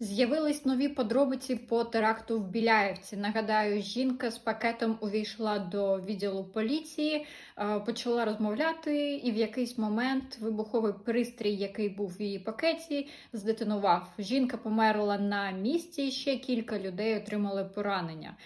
З'явились нові подробиці по теракту в Біляєвці. Нагадаю, жінка з пакетом увійшла до відділу поліції, е, почала розмовляти, і в якийсь момент вибуховий пристрій, який був в її пакеті, здетонував. Жінка померла на місці. Ще кілька людей отримали поранення.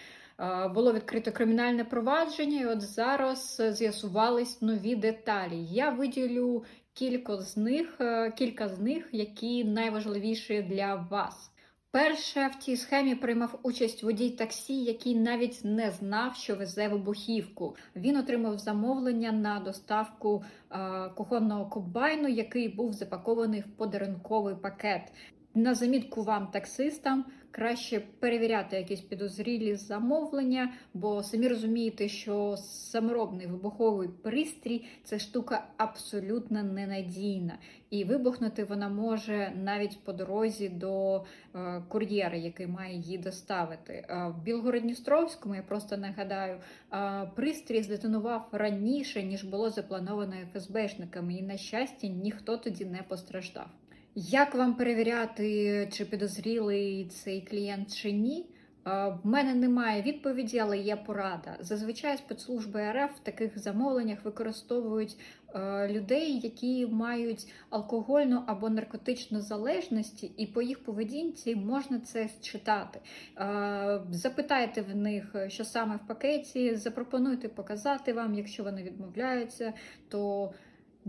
Е, Було відкрито кримінальне провадження, і от зараз з'ясувались нові деталі. Я виділю кілька з них, е, кілька з них, які найважливіші для вас. Перше в цій схемі приймав участь водій таксі, який навіть не знав, що везе вибухівку. Він отримав замовлення на доставку е, кухонного комбайну, який був запакований в подарунковий пакет. На замітку вам, таксистам, краще перевіряти якісь підозрілі замовлення, бо самі розумієте, що саморобний вибуховий пристрій це штука абсолютно ненадійна, і вибухнути вона може навіть по дорозі до е, кур'єра, який має її доставити. Е, в Білгород-Дністровському, я просто нагадаю, е, пристрій здетонував раніше ніж було заплановано ФСБшниками, і на щастя, ніхто тоді не постраждав. Як вам перевіряти, чи підозрілий цей клієнт чи ні? В мене немає відповіді, але є порада. Зазвичай спецслужби РФ в таких замовленнях використовують е, людей, які мають алкогольну або наркотичну залежність, і по їх поведінці можна це считати. Е, Запитайте в них, що саме в пакеті, запропонуйте показати вам, якщо вони відмовляються, то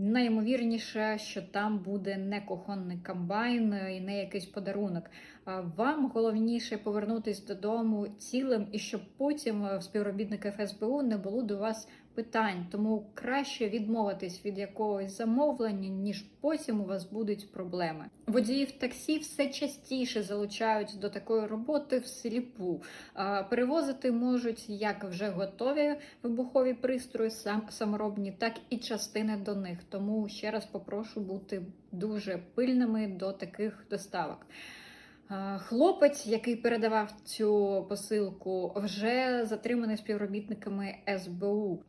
Найімовірніше, що там буде не кухонний комбайн е, і не якийсь подарунок. Вам головніше повернутися додому цілим, і щоб потім співробітники в співробітника ФСБУ не було до вас питань. Тому краще відмовитись від якогось замовлення, ніж потім у вас будуть проблеми. Водіїв таксі все частіше залучають до такої роботи всліпу. Перевозити можуть як вже готові вибухові пристрої, сам саморобні, так і частини до них. Тому ще раз попрошу бути дуже пильними до таких доставок. Хлопець, який передавав цю посилку, вже затриманий співробітниками СБУ.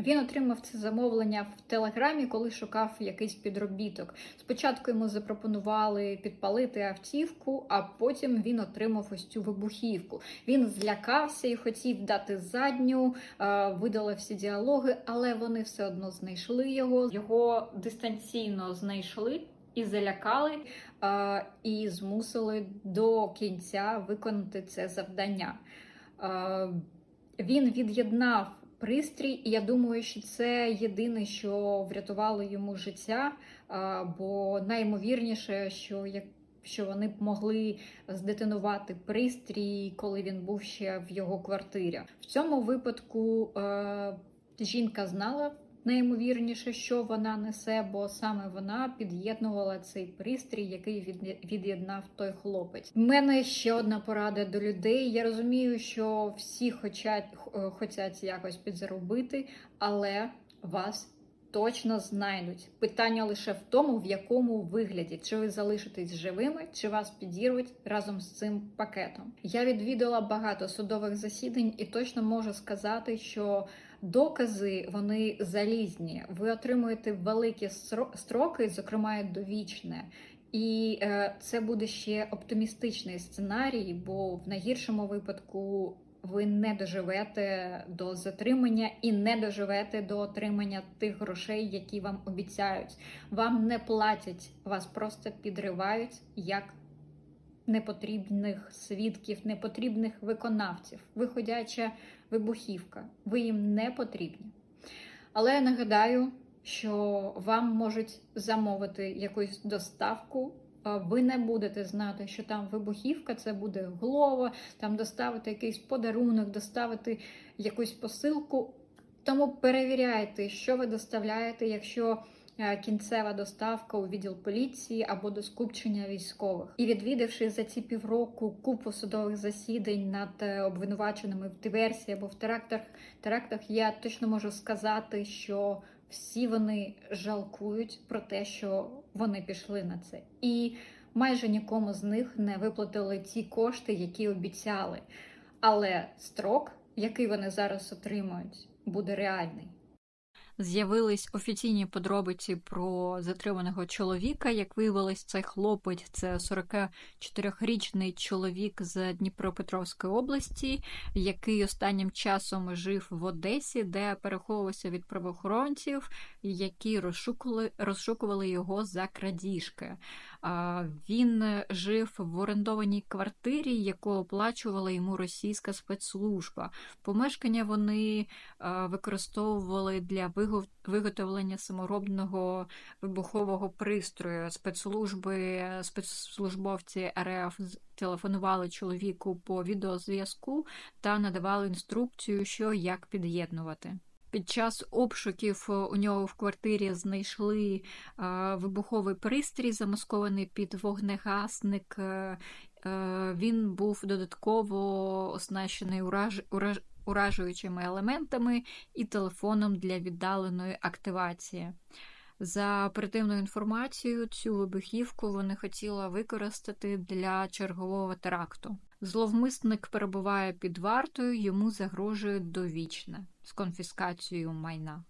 Він отримав це замовлення в телеграмі, коли шукав якийсь підробіток. Спочатку йому запропонували підпалити автівку, а потім він отримав ось цю вибухівку. Він злякався і хотів дати задню, е, видали всі діалоги, але вони все одно знайшли його. Його дистанційно знайшли. І залякали, е, і змусили до кінця виконати це завдання. Е, він від'єднав пристрій, і я думаю, що це єдине, що врятувало йому життя, бо найімовірніше, що як. Що вони б могли здетонувати пристрій, коли він був ще в його квартирі. В цьому випадку е, жінка знала найімовірніше, що вона несе, бо саме вона під'єднувала цей пристрій, який від'єднав той хлопець. У мене ще одна порада до людей. Я розумію, що всі хочуть, хочуть якось підзаробити, але вас. Точно знайдуть питання лише в тому, в якому вигляді чи ви залишитесь живими, чи вас підірвуть разом з цим пакетом. Я відвідала багато судових засідань і точно можу сказати, що докази вони залізні. Ви отримуєте великі строки, зокрема довічне. І е, це буде ще оптимістичний сценарій, бо в найгіршому випадку ви не доживете до затримання і не доживете до отримання тих грошей, які вам обіцяють. Вам не платять, вас просто підривають як непотрібних свідків, непотрібних виконавців. Виходяча вибухівка. Ви їм не потрібні. Але я нагадаю, що вам можуть замовити якусь доставку. Ви не будете знати, що там вибухівка, це буде голова, там доставити якийсь подарунок, доставити якусь посилку. Тому перевіряйте, що ви доставляєте, якщо кінцева доставка у відділ поліції або до скупчення військових. І відвідавши за ці півроку купу судових засідань над е, обвинуваченими в диверсії або в терактах, терактах, я точно можу сказати, що всі вони жалкують про те, що вони пішли на це. І майже нікому з них не виплатили ті кошти, які обіцяли. Але строк, який вони зараз отримують, буде реальний. З'явились офіційні подробиці про затриманого чоловіка. Як виявилось, цей хлопець це 44-річний чоловік з Дніпропетровської області, який останнім часом жив в Одесі, де переховувався від правоохоронців, які розшукували, розшукували його за крадіжки. Він жив в орендованій квартирі, яку оплачувала йому російська спецслужба. Помешкання вони використовували для вигов- виготовлення саморобного вибухового пристрою. Спецслужби, спецслужбовці РФ телефонували чоловіку по відеозв'язку та надавали інструкцію, що як під'єднувати. Під час обшуків е, у нього в квартирі знайшли е, вибуховий пристрій, замаскований під вогнегасник. Е, Він був додатково оснащений ураж... уражуючими елементами і телефоном для віддаленої активації. За оперативною інформацією, цю вибухівку вони хотіли використати для чергового теракту. Зловмисник перебуває під вартою, йому загрожує довічне з конфіскацією майна.